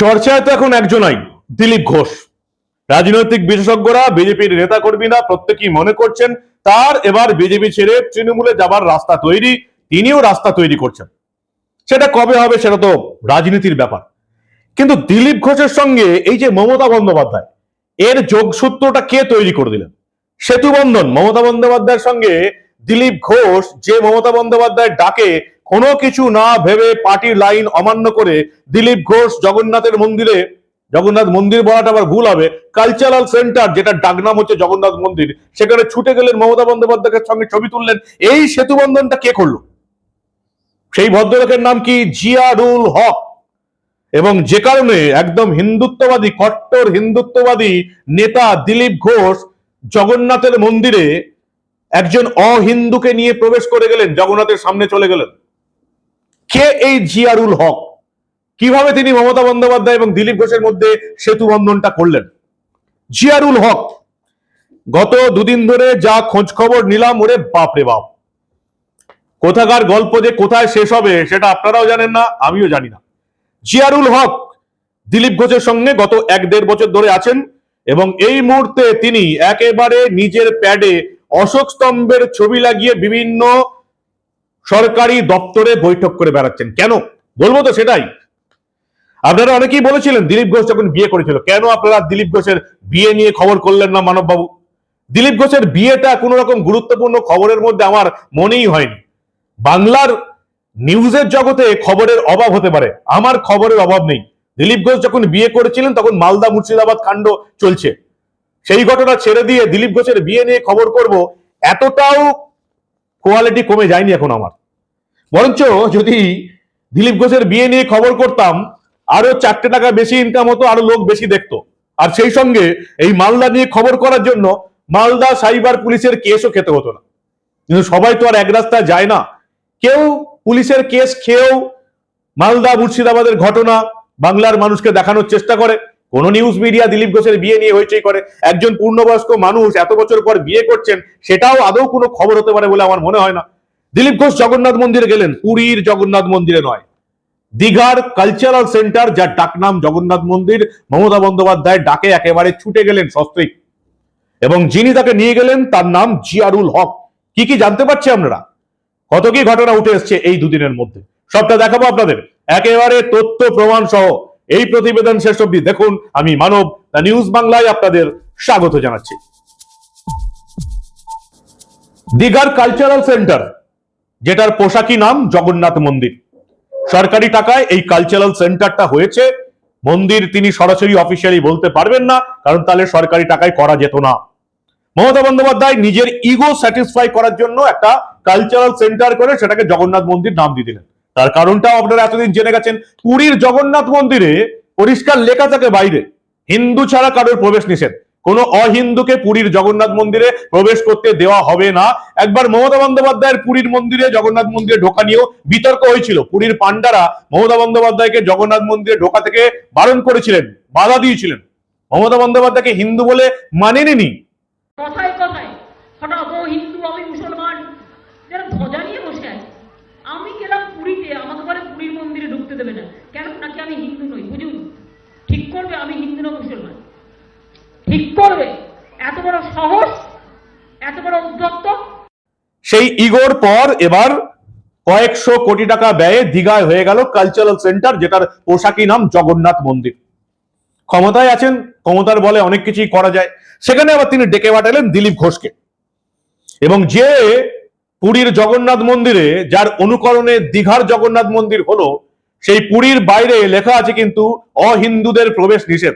চর্চায় তো এখন একজনই, দিলীপ ঘোষ। রাজনৈতিক বিশেষজ্ঞরা বিজেপির নেতা কর্মীরা প্রত্যেকেই মনে করছেন, তার এবার বিজেপি ছেড়ে তৃণমূলে যাবার রাস্তা তৈরি, তিনিও রাস্তা তৈরি করছেন। সেটা কবে হবে সেটা তো রাজনীতির ব্যাপার। কিন্তু দিলীপ ঘোষের সঙ্গে এই যে মমতা বন্দ্যোপাধ্যায়, এর যোগসূত্রটা কে তৈরি করে দিলেন? সেতু বন্ধন, মমতা বন্দ্যোপাধ্যায়ের সঙ্গে দিলীপ ঘোষ যে মমতা বন্দ্যোপাধ্যায়ের ডাকে কোনো কিছু না ভেবে পার্টির লাইন অমান্য করে দিলীপ ঘোষ জগন্নাথের মন্দিরে, জগন্নাথ মন্দির বলাটা আবার ভুল হবে কালচারাল সেন্টার যেটা ডাকনাম হচ্ছে জগন্নাথ মন্দির, সেখানে ছুটে গেলেন মমতা বন্দ্যোপাধ্যায়ের সঙ্গে ছবি তুললেন। এই সেতু বন্ধনটা কে করল? সেই ভদ্রলোকের নাম কি? জিয়ারুল হক। এবং যে কারণে একদম হিন্দুত্ববাদী, কট্টর হিন্দুত্ববাদী নেতা দিলীপ ঘোষ জগন্নাথের মন্দিরে একজন অহিন্দুকে নিয়ে প্রবেশ করে গেলেন, জগন্নাথের সামনে চলে গেলেন। কে এই জিয়ারুল হক? কীভাবে তিনি মমতা বন্দ্যোপাধ্যায় এবং দিলীপ ঘোষের মধ্যে সেতু বন্ধনটা করলেন? জিয়ারুল হক, গত দুদিন ধরে যা খোঁজ খবর নিলাম, ওরে বাপ রে বাপ। কোথাকার গল্প যে কোথায় শেষ হবে, সেটা আপনারাও জানেন না, আমিও জানি না। জিয়ারুল হক দিলীপ ঘোষের সঙ্গে গত এক দেড় বছর ধরে আছেন এবং এই মুহূর্তে তিনি একেবারে নিজের প্যাডে অশোক স্তম্ভের ছবি লাগিয়ে বিভিন্ন সরকারি দপ্তরে বৈঠক করে বেড়াচ্ছেন। কেন? বলব তো সেটাই। আপনারা অনেকেই বলেছিলেন, দিলীপ ঘোষ যখন বিয়ে করেছিল। কেন আপনারা দিলীপ ঘোষের বিয়ে নিয়ে খবর করলেন না মানববাবু? দিলীপ ঘোষের বিয়েটা কোনো রকম গুরুত্বপূর্ণ খবরের মধ্যে আমার মনেই হয়নি। বাংলার নিউজের জগতে খবরের অভাব হতে পারে। আমার খবরের অভাব নেই। দিলীপ ঘোষ যখন বিয়ে করেছিলেন, তখন মালদা মুর্শিদাবাদ কাণ্ড চলছে। সেই ঘটনা ছেড়ে দিয়ে দিলীপ ঘোষের বিয়ে নিয়ে খবর করব, এতটাও কোয়ালিটি কমে যায়নি এখন আমার। বরঞ্চ যদি দিলীপ ঘোষের বিয়ে নিয়ে খবর করতাম, আরও চারটে টাকা বেশি ইনকাম হতো, আরও লোক বেশি দেখতো। আর সেই সঙ্গে এই মালদা নিয়ে খবর করার জন্য মালদা সাইবার পুলিশের কেসও খেতে হতো না। কিন্তু সবাই তো আর এক রাস্তায় যায় না। কেউ পুলিশের কেস খেয়েও মালদা মুর্শিদাবাদের ঘটনা, বাংলার মানুষকে দেখানোর চেষ্টা করে। কোন নিউজ মিডিয়া দিলীপ ঘোষের বিয়ে নিয়ে হইচই করে। একজন পূর্ণবয়স্ক মানুষ এত বছর পর বিয়ে করছেন, সেটাও আদৌ কোনো খবর হতে পারে বলে আমার মনে হয় না। দিলীপ ঘোষ জগন্নাথ মন্দিরে গেলেন, পুরীর জগন্নাথ মন্দিরে নয়। দীঘার কালচারাল সেন্টার যার ডাকনাম জগন্নাথ মন্দির, মমতা বন্দ্যোপাধ্যায় ডাকে একেবারে ছুটে গেলেন সস্ত্রীক। এবং যিনি তাকে নিয়ে গেলেন, তার নাম জিয়ারুল হক। কি কি জানতে পারছি আপনারা? কত কি ঘটনা উঠে এসছে এই দুদিনের মধ্যে? সবটা দেখাবো আপনাদের। একেবারে তথ্য প্রমাণ সহ। এই প্রতিবেদন শেষ অব্দি দেখুন। আমি মানব, দ্য নিউজ বাংলায় আপনাদের স্বাগত জানাচ্ছি। দীঘার কালচারাল সেন্টার যেটার পোশাকি নাম জগন্নাথ মন্দির। সরকারি টাকায় এই কালচারাল সেন্টারটা হয়েছে। মন্দির তিনি সরাসরি অফিসিয়ালি বলতে পারবেন না, কারণ তাহলে সরকারি টাকায় করা যেত না। মমতা বন্দ্যোপাধ্যায় নিজের ইগো স্যাটিসফাই করার জন্য একটা কালচারাল সেন্টার করে সেটাকে জগন্নাথ মন্দির নাম দিয়ে দিলেন। তার কারণটাও আপনারা এতদিন জেনে গেছেন, পুরীর জগন্নাথ মন্দিরে পরিষ্কার লেখা থাকে বাইরে, হিন্দু ছাড়া কারোর প্রবেশ নিষেধ। কোনো অহিন্দুকে পুরীর জগন্নাথ মন্দিরে প্রবেশ করতে দেওয়া হবে না। একবার মমতা বন্দ্যোপাধ্যায়ের পুরীর মন্দিরে জগন্নাথ মন্দিরে ঢোকা নিয়েও বিতর্ক হয়েছিল। পুরীর পান্ডারা মমতা বন্দ্যোপাধ্যায়কে জগন্নাথ মন্দিরে ঢোকা থেকে বারণ করেছিলেন, বাধা দিয়েছিলেন। মমতা বন্দ্যোপাধ্যায়কে হিন্দু বলে মানেনি। কথায় কথায় হঠাৎ ও হিন্দু আমি মুসলমান যারা ধ্বজা নিয়ে বসে আছে আমি গেলাম পুরীতে আমাকে বলে পুরীর মন্দিরে ঢুকতে দেবে না। কেন? নাকি আমি হিন্দু নই বুঝুন ঠিক করবে, আমি হিন্দু না মুসলমান। ঠিক করবে। এত বড় সাহস, এত বড় উদ্যোক্ত। সেই ইগোর পর এবার কয়েকশো কোটি টাকা ব্যয়ে দীঘায় হয়ে গেল কালচারাল সেন্টার যেটার পোশাকি নাম জগন্নাথ মন্দির। ক্ষমতায় আছেন, ক্ষমতার বলে অনেক কিছুই করা যায়। সেখানে আবার তিনি ডেকে পাঠালেন দিলীপ ঘোষকে। এবং যে পুরীর জগন্নাথ মন্দিরে, যার অনুকরণে দীঘার জগন্নাথ মন্দির হলো সেই পুরীর বাইরে লেখা আছে কিন্তু অহিন্দুদের প্রবেশ নিষেধ।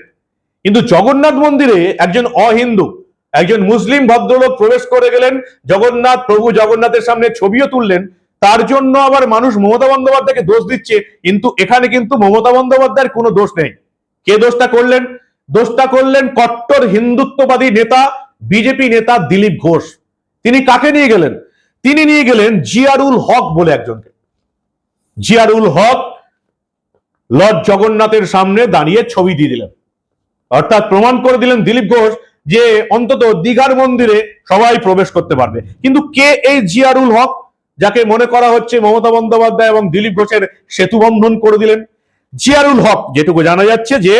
কিন্তু জগন্নাথ মন্দিরে একজন অহিন্দু, একজন মুসলিম ভদ্রলোক প্রবেশ করে গেলেন, জগন্নাথ প্রভু জগন্নাথের সামনে ছবিও তুললেন, তার জন্য আবার মানুষ মমতা বন্দ্যোপাধ্যায়কে দোষ দিচ্ছে, কিন্তু এখানে কিন্তু মমতা বন্দ্যোপাধ্যায়ের কোনো দোষ নেই। কে দোষটা করলেন? দোষটা করলেন কট্টর হিন্দুত্ববাদী নেতা, বিজেপি নেতা দিলীপ ঘোষ। তিনি কাকে নিয়ে গেলেন? তিনি নিয়ে গেলেন জিয়ারুল হক বলে একজনকে। জিয়ারুল হক লর্ড জগন্নাথের সামনে দাঁড়িয়ে ছবি দিয়ে দিলেন। অর্থাৎ প্রমাণ করে দিলেন দিলীপ ঘোষ যে অন্তত দীঘার মন্দিরে সবাই প্রবেশ করতে পারবে। কিন্তু কে এই জিয়ারুল হক, যাকে মনে করা হচ্ছে মমতা বন্দ্যোপাধ্যায় এবং দিলীপ ঘোষের সেতু বন্ধন করে দিলেন? জিয়ারুল হক, যেটুকু জানা যাচ্ছে যে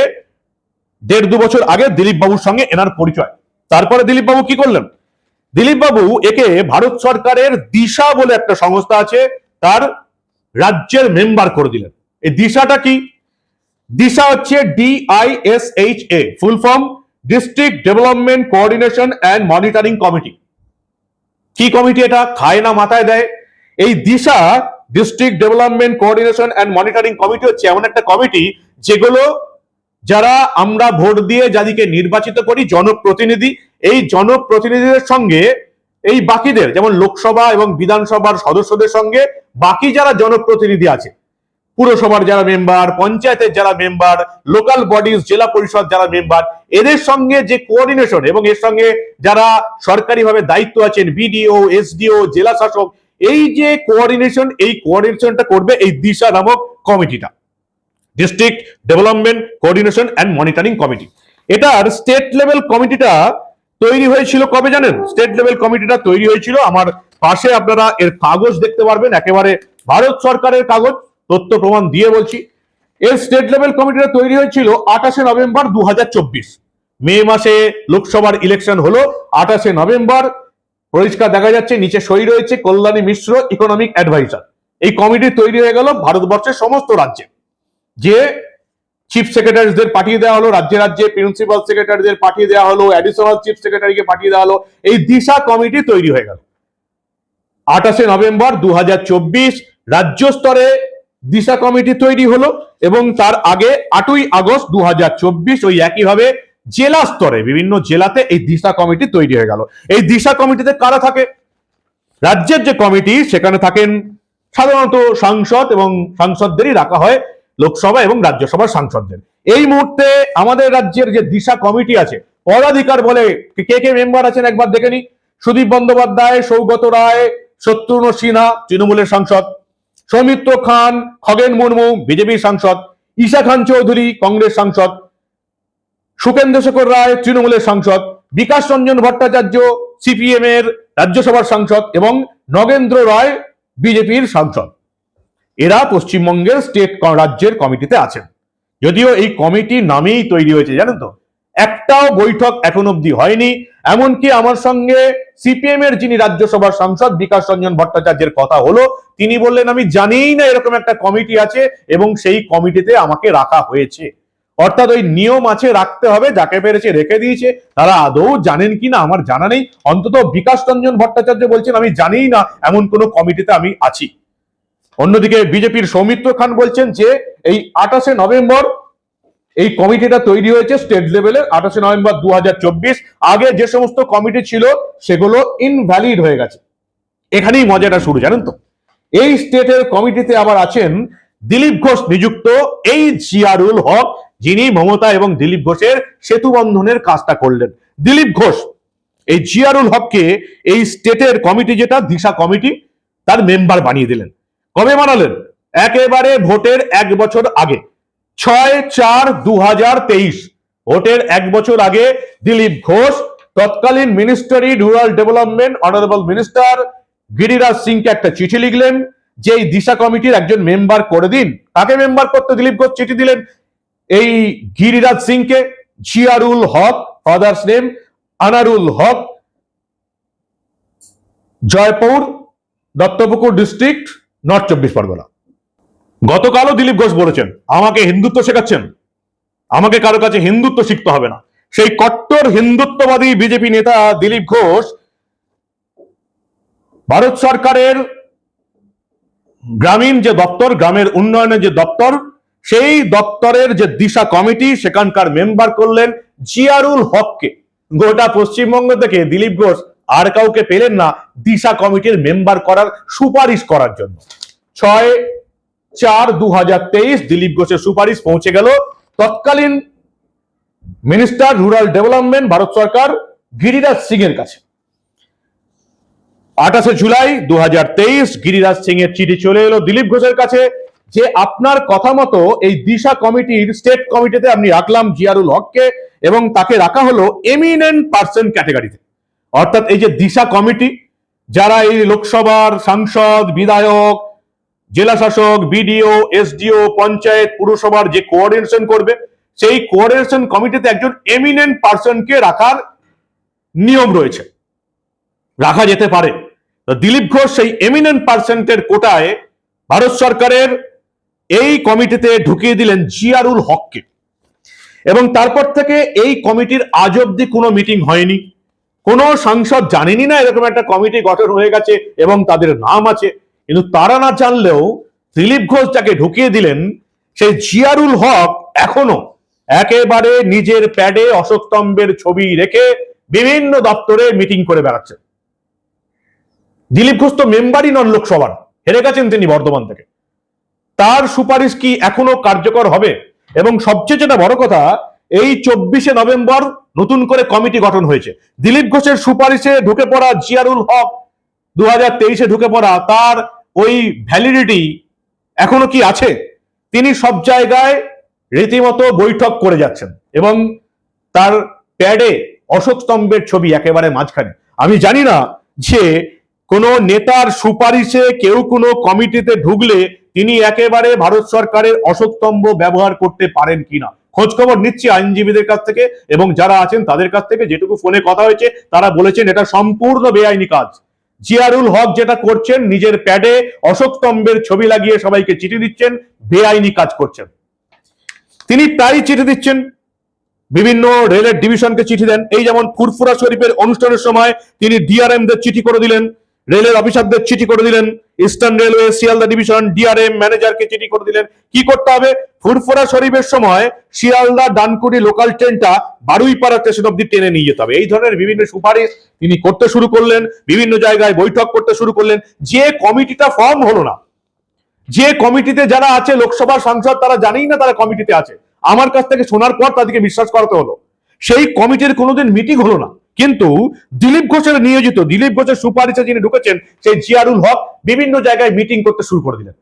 দেড় দু বছর আগে দিলীপ বাবুর সঙ্গে এনার পরিচয়। তারপরে দিলীপ বাবু কি করলেন? দিলীপ বাবু একে ভারত সরকারের দিশা বলে একটা সংস্থা আছে, তার রাজ্যের মেম্বার করে দিলেন। এই দিশাটা কি? দিশা হচ্ছে D I S H A full form district development coordination and monitoring committee কি কমিটি এটা? খায় না, মাথায় দেয়। এই Disha district development coordination and monitoring committee হচ্ছে এমন একটা কমিটি যেগুলো যারা আমরা ভোট দিয়ে যাদেরকে নির্বাচিত করি, জনপ্রতিনিধি, এই জনপ্রতিনিধিদের সঙ্গে এই বাকিদের, যেমন লোকসভা এবং বিধানসভার সদস্যদের সঙ্গে বাকি যারা জনপ্রতিনিধি আছে পুরসভার যারা মেম্বার পঞ্চায়েতের যারা মেম্বার লোকাল বডিজ জেলা পরিষদ যারা মেম্বার এদের সঙ্গে যে কোঅর্ডিনেশন এবং এর সঙ্গে যারা সরকারিভাবে দায়িত্ব আছেন বিডিও এসডিও জেলা শাসক, এই যে কোঅর্ডিনেশন এই কোঅর্ডিনেশনটা করবে এই দিশা নামক কমিটিটা। District development coordination and monitoring committee এটার স্টেট লেভেল কমিটিটা তৈরি হয়েছিল কবে জানেন? স্টেট লেভেল কমিটিটা তৈরি হয়েছিল আমার পাশে আপনারা এর কাগজ দেখতে পারবেন, একেবারে ভারত সরকারের কাগজ। তথ্য প্রমাণ দিয়ে বলছি, এর স্টেট লেভেল কমিটিটা তৈরি হয়েছিল আঠাশে নভেম্বর দুহাজার চব্বিশ। মে মাসে লোকসভার ইলেকশন হলো আঠাশে নভেম্বর। পরিষ্কার দেখা যাচ্ছে, নিচে সই রয়েছে কল্যাণী মিশ্র ইকোনমিক অ্যাডভাইজার এই কমিটি তৈরি হয়ে গেল ভারতবর্ষের সমস্ত রাজ্যে। যে চিফ সেক্রেটারিদের পাঠিয়ে দেওয়া হলো, রাজ্যে রাজ্যে প্রিন্সিপাল সেক্রেটারিদের পাঠিয়ে দেওয়া হলো অ্যাডিশনাল চিফ সেক্রেটারিকে পাঠিয়ে দেওয়া হলো, এই দিশা কমিটি তৈরি হয়ে গেল। আঠাশে নভেম্বর দু হাজার চব্বিশ, রাজ্য স্তরে দিশা কমিটি তৈরি হলো এবং তার আগে আটই আগস্ট দু হাজার চব্বিশ ওই একইভাবে জেলা স্তরে, বিভিন্ন জেলাতে এই দিশা কমিটি তৈরি হয়ে গেল। এই দিশা কমিটিতে কারা থাকে? রাজ্যের যে কমিটি, সেখানে থাকেন সাধারণত সাংসদ এবং সাংসদদেরই রাখা হয় লোকসভা এবং রাজ্যসভার সাংসদদের। এই মুহূর্তে আমাদের রাজ্যের যে দিশা কমিটি আছে, পদাধিকার বলে কে কে মেম্বার আছেন একবার দেখে নি সুদীপ বন্দ্যোপাধ্যায়, সৌগত রায়, শত্রুঘ্ন সিনহা, তৃণমূলের সাংসদ। সৌমিত্র খান, খগেন মুর্মু, বিজেপির সাংসদ, ঈশা খান চৌধুরী, কংগ্রেস সাংসদ সুকেন্দ্র শেখর রায়, তৃণমূলের সাংসদ, বিকাশ রঞ্জন ভট্টাচার্য সিপিএম এর রাজ্যসভার সাংসদ এবং নগেন্দ্র রায়, বিজেপির সাংসদ। এরা পশ্চিমবঙ্গের স্টেট রাজ্যের কমিটিতে আছেন। যদিও এই কমিটি নামেই তৈরি হয়েছে, জানেন তো? একটাও বৈঠক এখন অব্দি হয়নি। এমনকি আমার সঙ্গে সিপিএম এর যিনি রাজ্যসভার সাংসদ বিকাশ রঞ্জন ভট্টাচার্যের কথা হলো, তিনি বললেন, আমি জানিই না এরকম একটা কমিটি আছে এবং সেই কমিটিতে আমাকে রাখা হয়েছে। অর্থাৎ ওই নিয়ম আছে, রাখতে হবে, যাকে পেরেছে রেখে দিয়েছে। তারা আদৌ জানেন কিনা আমার জানা নেই। অন্তত বিকাশ রঞ্জন ভট্টাচার্য বলছেন, আমি জানিই না এমন কোনো কমিটিতে আমি আছি। অন্যদিকে বিজেপির সৌমিত্র খান বলছেন যে, এই আঠাশে নভেম্বর এই কমিটিটা তৈরি হয়েছে স্টেট লেভেলের আঠাশে নভেম্বর দু হাজার চব্বিশ। আগে যে সমস্ত কমিটি ছিল, সেগুলো ইনভ্যালিড হয়ে গেছে। এখানেই মজাটা শুরু, জানেন তো? এই স্টেটের কমিটিতে আবার আছেন দিলীপ ঘোষ নিযুক্ত এই জিয়ারুল হক, যিনি মমতা এবং দিলীপ ঘোষের সেতু বন্ধনের কাজটা করলেন। দিলীপ ঘোষ, এই জিয়ারুল হককে এই স্টেটের কমিটি যেটা, দিশা কমিটি, তার মেম্বার বানিয়ে দিলেন। কবে বানালেন? একেবারে ভোটের এক বছর আগে। ছয় চার দু ভোটের এক বছর আগে দিলীপ ঘোষ, তৎকালীন ministry, rural development, honourable minister Giriraj সিংকে একটা চিঠি লিখলেন যে এই দিশা কমিটির একজন মেম্বার করে দিন। কাকে মেম্বার করতে দিলীপ ঘোষ চিঠি দিলেন? এই গিরিরাজ সিংকে। Ziarul Haque, father's name Anarul Haque. Jaipur, Duttapukur district, north চব্বিশ পরগনা। গতকালও দিলীপ ঘোষ বলেছেন, আমাকে হিন্দুত্ব শেখাচ্ছেন। আমাকে কারও কাছে হিন্দুত্ব শিখতে হবে না। সেই কট্টর হিন্দুত্ববাদী বিজেপি নেতা দিলীপ ঘোষ ভারত সরকারের গ্রামীণ যে দপ্তর, গ্রামের উন্নয়নের যে দপ্তর, সেই দপ্তরের যে দিশা কমিটি, সেখানকার মেম্বার করলেন জিয়ারুল হককে। গোটা পশ্চিমবঙ্গ থেকে দিলীপ ঘোষ আর কাউকে পেলেন না দিশা কমিটির মেম্বার করার সুপারিশ করার জন্য। ছয় চার দু দিলীপ ঘোষের সুপারিশ পৌঁছে গেল। তৎকালীন মিনিস্টার রুরাল ডেভেলপমেন্ট, ভারত সরকার, গিরিরাজ সিং এর কাছে। আঠাশে জুলাই দু গিরিরাজ সিং এর চিঠি চলে এলো দিলীপ ঘোষের কাছে যে আপনার কথা মতো এই দিশা কমিটির, স্টেট কমিটিতে আপনি রাখলাম জিয়ারুল হককে এবং তাকে রাখা হলো এমিনেন্ট পার্সন ক্যাটেগরিতে অর্থাৎ এই যে দিশা কমিটি, যারা এই লোকসভার সাংসদ, বিধায়ক জেলা শাসক, বিডিও, এসডিও, পঞ্চায়েত, পুরসভার যে কোঅর্ডিনেশন করবে, সেই কোঅর্ডিনেশন কমিটিতে একজন এমিনেন্ট পার্সনকে রাখার নিয়ম রয়েছে। রাখা যেতে পারে। দিলীপ ঘোষ সেই এমিনেন্ট পার্সেন্টের কোটায় ভারত সরকারের এই কমিটিতে ঢুকিয়ে দিলেন জিয়ারুল হককে। এবং তারপর থেকে এই কমিটির আজ অব্দি কোনো মিটিং হয়নি। কোনো সাংসদ জানেনি না এরকম একটা কমিটি গঠন হয়ে গেছে এবং তাদের নাম আছে। কিন্তু তারা না জানলেও দিলীপ ঘোষ যাকে ঢুকিয়ে দিলেন, সেই জিয়ারুল হক এখনও একেবারে নিজের প্যাডে অশোক স্তম্ভের ছবি রেখে বিভিন্ন দপ্তরে মিটিং করে বেড়াচ্ছে দিলীপ ঘোষ তো মেম্বারই নন লোকসভার, হেরে গেছেন তিনি বর্ধমান থেকে। তার সুপারিশ কি এখনও কার্যকর হবে? এবং সবচেয়ে যেটা বড় কথা, এই চব্বিশে নভেম্বর নতুন করে কমিটি গঠন হয়েছে। দিলীপ ঘোষের সুপারিশে ঢুকে পড়া জিয়ারুল হক দু হাজার তেইশে ঢুকে পড়া তার ওই ভ্যালিডিটি এখনও কি আছে? তিনি সব জায়গায় রীতিমতো বৈঠক করে যাচ্ছেন এবং তার প্যাডে অশোক স্তম্ভের ছবি একেবারে মাঝখানে। আমি জানি না যে কোন নেতার সুপারিশে কেউ কোনো কমিটিতে ঢুকলে তিনি একেবারে ভারত সরকারের অশোক স্তম্ভ ব্যবহার করতে পারেন কিনা। খোঁজ খবর নিচ্ছি আইনজীবীদের কাছ থেকে এবং যারা আছেন তাদের কাছ থেকে। যেটুকু ফোনে কথা হয়েছে, তারা বলেছেন এটা সম্পূর্ণ বেআইনি কাজ। জিয়ারুল হক যেটা করছেন, নিজের প্যাডে অশোক স্তম্ভের ছবি লাগিয়ে সবাইকে চিঠি দিচ্ছেন, বেআইনি কাজ করছেন। তিনি প্রায়ই চিঠি দিচ্ছেন, বিভিন্ন রেলের ডিভিশনকে চিঠি দেন। এই যেমন ফুরফুরা শরীফের অনুষ্ঠানের সময় তিনি ডিআরএম দের চিঠি করে দিলেন রেলের অফিসারদের চিঠি করে দিলেন। Eastern railway Sealdah division D R M ম্যানেজারকে চিঠি করে দিলেন। কি করতে হবে? ফুরফুরা শরীফের সময় শিয়ালদা, ডানকুনি লোকাল ট্রেনটা বারুইপাড়া স্টেশন অব্দি টেনে নিয়ে যেতে হবে। এই ধরনের বিভিন্ন সুপারিশ তিনি করতে শুরু করলেন, বিভিন্ন জায়গায় বৈঠক করতে শুরু করলেন। যে কমিটিটা ফর্ম হলো না, যে কমিটিতে যারা আছে, লোকসভার সাংসদ, তারা জানেই না তারা কমিটিতে আছে। আমার কাছ থেকে শোনার পর তাদেরকে বিশ্বাস করাতে হলো। সেই কমিটির কোনোদিন মিটিং হলো না। কিন্তু দিলীপ ঘোষের নিয়োজিত, দিলীপ ঘোষের সুপারিশে যিনি ঢুকেছেন, সেই জিয়ারুল হক বিভিন্ন জায়গায় মিটিং করতে শুরু করে দিলেন।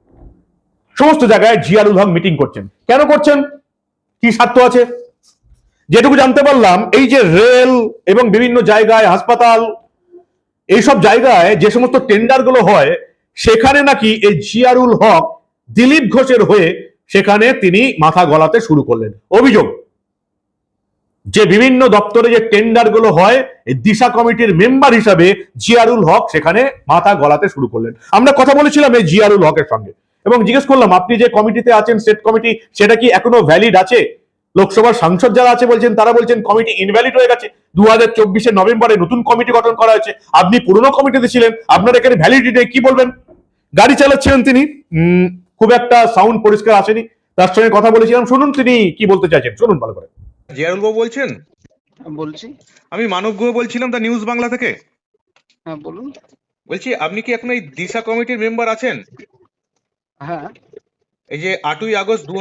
সমস্ত জায়গায় জিয়ারুল হক মিটিং করছেন। কেন করছেন? কি স্বার্থ আছে? যেটুকু জানতে পারলাম, এই যে রেল এবং বিভিন্ন জায়গায় হাসপাতাল, এইসব জায়গায় যে সমস্ত টেন্ডারগুলো হয়, সেখানে নাকি এই জিয়ারুল হক দিলীপ ঘোষের হয়ে সেখানে তিনি মাথা গলাতে শুরু করলেন। অভিযোগ যে বিভিন্ন দপ্তরে যে টেন্ডারগুলো হয় দিশা কমিটির মেম্বার হিসাবে জিয়ারুল হক সেখানে মাথা গলাতে শুরু করলেন। আমরা কথা বলেছিলাম এই জিয়ারুল হকের সঙ্গে। এবং জিজ্ঞেস করলাম, আপনি যে কমিটিতে আছেন স্টেট কমিটি সেটা কি এখনও ভ্যালিড আছে? লোকসভার সাংসদ যারা আছে বলছেন, তারা বলছেন কমিটি ইনভ্যালিড হয়ে গেছে। দু হাজার চব্বিশে নভেম্বরে নতুন কমিটি গঠন করা হয়েছে। আপনি পুরনো কমিটিতে ছিলেন, আপনার এখানে ভ্যালিডিটি কি বলবেন? গাড়ি চালাচ্ছিলেন তিনি। খুব একটা সাউন্ড পরিষ্কার আসেনি। তার সঙ্গে কথা বলেছিলাম। শুনুন তিনি কি বলতে চাইছেন। শুনুন ভালো করে। জিয়ারুল বাবু বলছেন? হ্যাঁ, বলছি। আমি মানব গুহ বলছিলাম দা নিউজ বাংলা থেকে। হ্যাঁ বলুন। বলছি আপনি কি এখন এই দিশা কমিটির মেম্বার আছেন? হ্যাঁ। এই যে আটই আগস্ট দু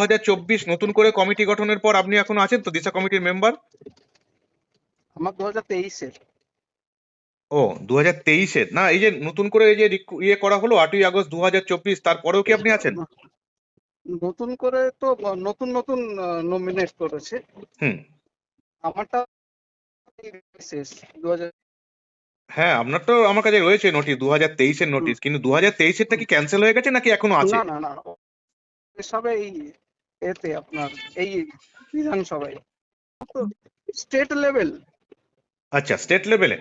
নতুন করে কমিটি গঠনের পর আপনি এখন আছেন তো দিশা কমিটির মেম্বার? আমার দু হাজার তেইশের। ও দু হাজার তেইশের। না এই যে নতুন করে এই যে ইয়ে করা হলো আটই আগস্ট দু হাজার চব্বিশ তারপরেও কি আপনি আছেন? নতুন করে তো নতুন নতুন নমিনেট করেছে। আমারটা হ্যাঁ আপনার তো আমার কাছে রয়েছে নোটিশ দু হাজার তেইশের নোটিশ কিন্তু দু হাজার তেইশেরটা কি ক্যান্সেল হয়ে গেছে নাকি এখনও আছে? না না সবে এই এতে আপনার এই বিধানসভায়। স্টেট লেভেল আচ্ছা স্টেট লেভেলে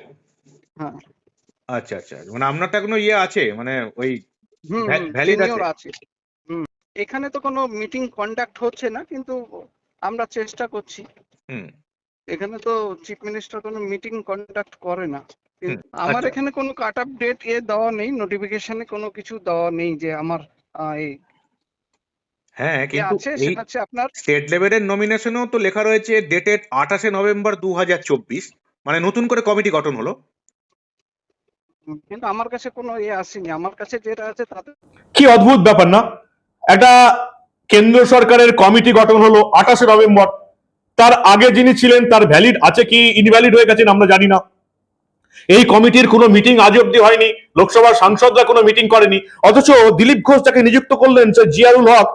হ্যাঁ। আচ্ছা আচ্ছা মানে আপনারটা এখনও ইয়ে আছে মানে ওই হুম ভ্যা- valid আছে। এখানে তো কোনো মিটিং কন্ডাক্ট হচ্ছে না কিন্তু আমরা চেষ্টা করছি। হুম। এখানে তো চিফ মিনিস্টার কোনো মিটিং কন্ডাক্ট করে না। আমার আচ্ছা। এখানে কোনো কাট আপ ডেট এ দেওয়া নেই নোটিফিকেশনে কোনো কিছু দেওয়া নেই যে আমার এই হ্যাঁ কিন্তু আছে এই সেটা হচ্ছে আপনার স্টেট লেভেলের নমিনেশনেও তো লেখা রয়েছে ডেটেড আঠাশে নভেম্বর দু হাজার চব্বিশ। মানে নতুন করে কমিটি গঠন হলো। কিন্তু আমার কাছে কোনো এ আসেনি। আমার কাছে যেটা আছে তাতে কি অদ্ভুত ব্যাপার না? একটা কেন্দ্র সরকারের কমিটি গঠন হলো আঠাশে নভেম্বর। তার আগে যিনি ছিলেন, তার ভ্যালিড আছে কি ইনভ্যালিড হয়ে গেছেন আমরা জানি না। এই কমিটির কোনো মিটিং আজ অব্দি হয়নি, লোকসভার সাংসদরা কোনো মিটিং করেনি। অথচ দিলীপ ঘোষ যাকে নিযুক্ত করলেন, সে জিয়ারুল হক।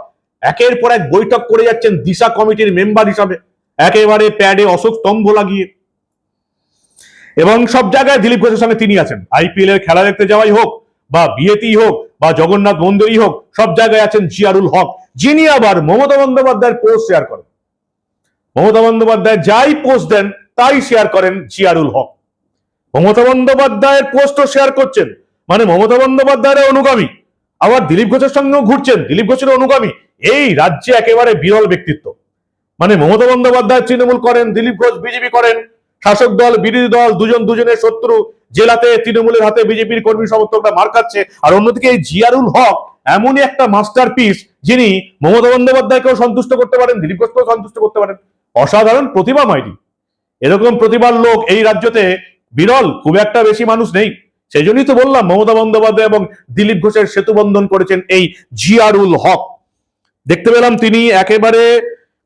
একের পর এক বৈঠক করে যাচ্ছেন দিশা কমিটির মেম্বার হিসাবে। একেবারে প্যাডে অশোক স্তম্ভ লাগিয়ে। এবং সব জায়গায় দিলীপ ঘোষের সঙ্গে তিনি আছেন। আইপিএল এর খেলা দেখতে যাওয়াই হোক বা বিয়েতেই হোক বা জগন্নাথ মন্দিরই হোক, সব জায়গায় আছেন জিয়ারুল হক। যিনি আবার মমতা বন্দ্যোপাধ্যায়ের পোস্ট শেয়ার করেন। মমতা বন্দ্যোপাধ্যায় যাই পোস্ট দেন, তাই শেয়ার করেন জিয়ারুল হক। মমতা বন্দ্যোপাধ্যায়ের পোস্টও শেয়ার করছেন মানে মমতা বন্দ্যোপাধ্যায়ের অনুগামী। আবার দিলীপ ঘোষের সঙ্গেও ঘুরছেন, দিলীপ ঘোষের অনুগামী। এই রাজ্যে একেবারে বিরল ব্যক্তিত্ব। মানে মমতা বন্দ্যোপাধ্যায় তৃণমূল করেন, দিলীপ ঘোষ বিজেপি করেন, শাসক দল, বিরোধী দল, দুজন দুজনের শত্রু জেলাতে তৃণমূলের হাতে বিজেপির কর্মী সমর্থকরা মার খাচ্ছে। আর অন্যদিকে এই জিয়ারুল হক এমনই একটা মাস্টার পিস যিনি মমতা বন্দ্যোপাধ্যায়কেও সন্তুষ্ট করতে পারেন, দিলীপ ঘোষকেও সন্তুষ্ট করতে পারেন। অসাধারণ প্রতিভা, মাইরি। এরকম প্রতিভার লোক এই রাজ্যতে বিরল, খুব একটা বেশি মানুষ নেই। সেই জন্যই তো বললাম, মমতা বন্দ্যোপাধ্যায় এবং দিলীপ ঘোষের সেতু বন্ধন করেছেন এই জিয়ারুল হক। দেখতে পেলাম তিনি একেবারে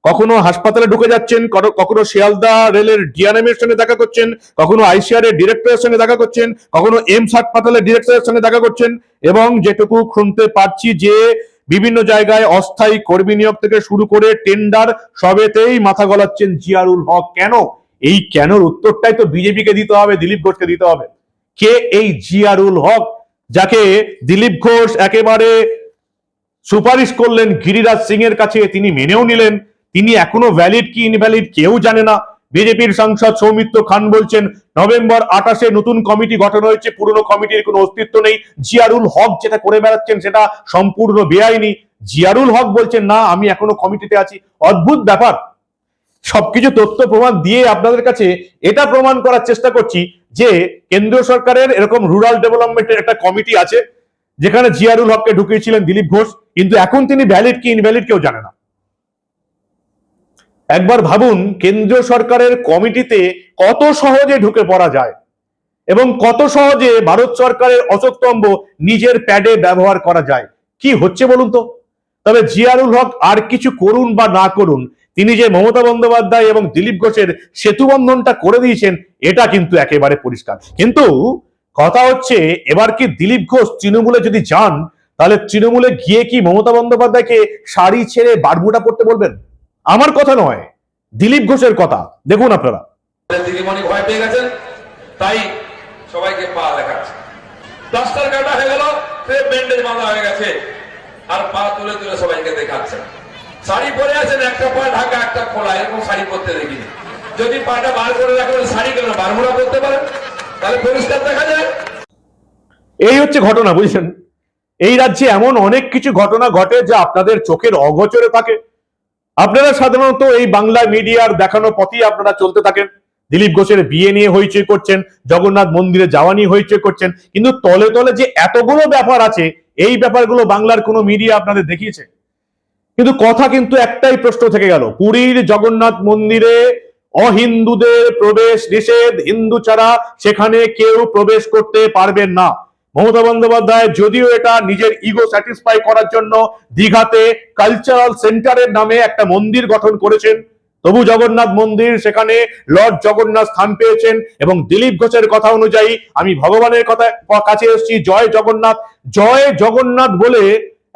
কখনো হাসপাতালে ঢুকে যাচ্ছেন কখনো- শিয়ালদা রেলের ডিআরএম এর সঙ্গে দেখা করছেন, কখনো আইসিআর এর ডিরেক্টরের সঙ্গে দেখা করছেন, কখনো এমস হাসপাতালের ডিরেক্টরের সঙ্গে দেখা করছেন এবং যেটুকু শুনতে পাচ্ছি যে বিভিন্ন জায়গায় অস্থায়ী কর্মী নিয়োগ থেকে শুরু করে টেন্ডার সবেতেই মাথা গলাচ্ছেন জিয়ারুল হক। কেন? এই কেনর উত্তরটাই তো বিজেপিকে দিতে হবে, দিলীপ ঘোষকে দিতে হবে। কে এই জিয়ারুল হক যাকে দিলীপ ঘোষ একেবারে সুপারিশ করলেন গিরিরাজ সিং এর কাছে, তিনি মেনেও নিলেন তিনি এখনও ভ্যালিড কি ইনভ্যালিড কেউ জানে না। বিজেপির সাংসদ সৌমিত্র খান বলছেন, নভেম্বর আঠাশে নতুন কমিটি গঠন হয়েছে, পুরনো কমিটির কোনো অস্তিত্ব নেই। জিয়ারুল হক যেটা করে বেড়াচ্ছেন সেটা সম্পূর্ণ বেআইনি। জিয়ারুল হক বলছেন, না, আমি এখনও কমিটিতে আছি। অদ্ভুত ব্যাপার। সবকিছু তথ্য প্রমাণ দিয়ে আপনাদের কাছে এটা প্রমাণ করার চেষ্টা করছি যে কেন্দ্রীয় সরকারের এরকম রুরাল ডেভেলপমেন্টের একটা কমিটি আছে, যেখানে জিয়ারুল হককে ঢুকিয়েছিলেন দিলীপ ঘোষ, কিন্তু এখন তিনি ভ্যালিড কি ইনভ্যালিড কেউ জানে না। একবার ভাবুন, কেন্দ্রীয় সরকারের কমিটিতে কত সহজে ঢুকে পড়া যায় এবং কত সহজে ভারত সরকারের অশোকতম্ব নিজের প্যাডে ব্যবহার করা যায়। কি হচ্ছে বলুন তো? তবে জিয়ারুল হক আর কিছু করুন বা না করুন, তিনি যে মমতা বন্দ্যোপাধ্যায় এবং দিলীপ ঘোষের সেতু বন্ধনটা করে দিয়েছেন, এটা কিন্তু একেবারে পরিষ্কার। কিন্তু কথা হচ্ছে, এবার কি দিলীপ ঘোষ তৃণমূলে যদি যান, তাহলে তৃণমূলে গিয়ে কি মমতা বন্দ্যোপাধ্যায়কে শাড়ি ছেড়ে বারমুটা পড়তে বলবেন? আমার কথা নয় দিলীপ ঘোষের কথা। দেখুন আপনারা। দিদিমণি ভয় পেয়ে গেছেন তাই সবাইকে পা দেখাচ্ছে। প্লাস্টার কাটা হয়ে গেল সে ব্যান্ডেজ বাঁধা হয়ে গেছে আর পা তুলে তুলে সবাইকে দেখাচ্ছেন। শাড়ি পরে আছেন একটা পা ঢাকা একটা খোলা এরকম শাড়ি পরতে দেখিনি। যদি পাটা বার করে রাখেন শাড়ি কেন বারমুড়া করতে পারেন? তাহলে পরিষ্কার দেখা যায়। এই হচ্ছে ঘটনা বুঝছেন? এই রাজ্যে এমন অনেক কিছু ঘটনা ঘটে যা আপনাদের চোখের অগোচরে থাকে। আপনারা সাধারণত এই বাংলা মিডিয়ার দেখানো পথেই আপনারা চলতে থাকেন। দিলীপ ঘোষের বিয়ে নিয়ে হইচই করছেন, জগন্নাথ মন্দিরে যাওয়া নিয়ে হইচই করছেন, কিন্তু তলে তলে যে এতগুলো ব্যাপার আছে, এই ব্যাপারগুলো বাংলার কোনো মিডিয়া আপনাদের দেখিয়েছে? কিন্তু কথা কিন্তু একটাই প্রশ্ন থেকে গেল, পুরীর জগন্নাথ মন্দিরে অহিন্দুদের প্রবেশ নিষেধ, হিন্দু ছাড়া সেখানে কেউ প্রবেশ করতে পারবেন না। মমতা বন্দ্যোপাধ্যায়, যদিও এটা নিজের ইগো স্যাটিসফাই করার জন্য দীঘাতে কালচারাল সেন্টারের নামে একটা মন্দির গঠন করেছেন। তবু জগন্নাথ মন্দির সেখানে লর্ড জগন্নাথ স্থান পেয়েছেন এবং দিলীপ ঘোষের কথা অনুযায়ী আমি ভগবানের কথা কাছে এসেছি, জয় জগন্নাথ। জয় জগন্নাথ বলে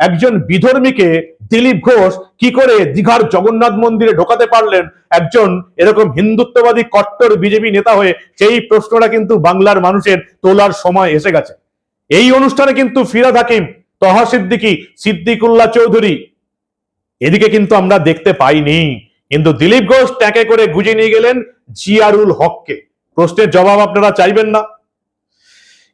একজন বিধর্মীকে দিলীপ ঘোষ কি করে দীঘার জগন্নাথ মন্দিরে ঢোকাতে পারলেন? একজন এরকম হিন্দুত্ববাদী কট্টর বিজেপি নেতা হয়ে, সেই প্রশ্নটা কিন্তু বাংলার মানুষের তোলার সময় এসে গেছে। এই অনুষ্ঠানে কিন্তু ফিরাদ হাকিম, তহা সিদ্দিকি, সিদ্দিকুল্লাহ চৌধুরী। এদিকে কিন্তু আমরা দেখতে পাইনি। কিন্তু দিলীপ ঘোষ ট্যাকে করে গুজে নিয়ে গেলেন জিয়ারুল হককে। প্রশ্নের জবাব আপনারা চাইবেন না।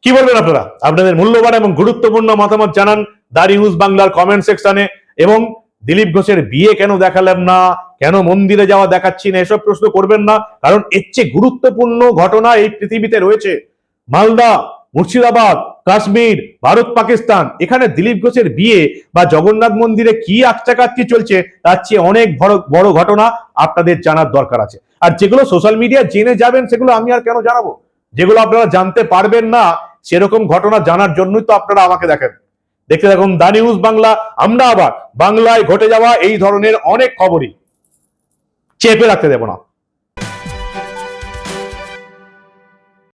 কি বলবেন আপনারা? আপনাদের মূল্যবান এবং গুরুত্বপূর্ণ মতামত জানান দা নিউজ বাংলার কমেন্ট সেকশনে এবং দিলীপ ঘোষের বিয়ে কেন দেখালাম না? কেন মন্দিরে যাওয়া দেখাচ্ছি না? এসব প্রশ্ন করবেন না। কারণ এর চেয়ে গুরুত্বপূর্ণ ঘটনা এই পৃথিবীতে রয়েছে। মালদা মুর্শিদাবাদ, কাশ্মীর, ভারত, পাকিস্তান। এখানে দিলীপ ঘোষের বিয়ে বা জগন্নাথ মন্দিরে কি আকচাকাচ্ছি চলছে, তার চেয়ে অনেক বড় বড় ঘটনা আপনাদের জানার দরকার আছে। আর যেগুলো সোশ্যাল মিডিয়া জেনে যাবেন, সেগুলো আমি আর কেন জানাব? যেগুলো আপনারা জানতে পারবেন না, সেরকম ঘটনা জানার জন্যই তো আপনারা আমাকে দেখেন। দেখতে দেখুন দা নিউজ বাংলা আমরা আবার বাংলায় ঘটে যাওয়া এই ধরনের অনেক খবরই। চেপে রাখতে দেব না।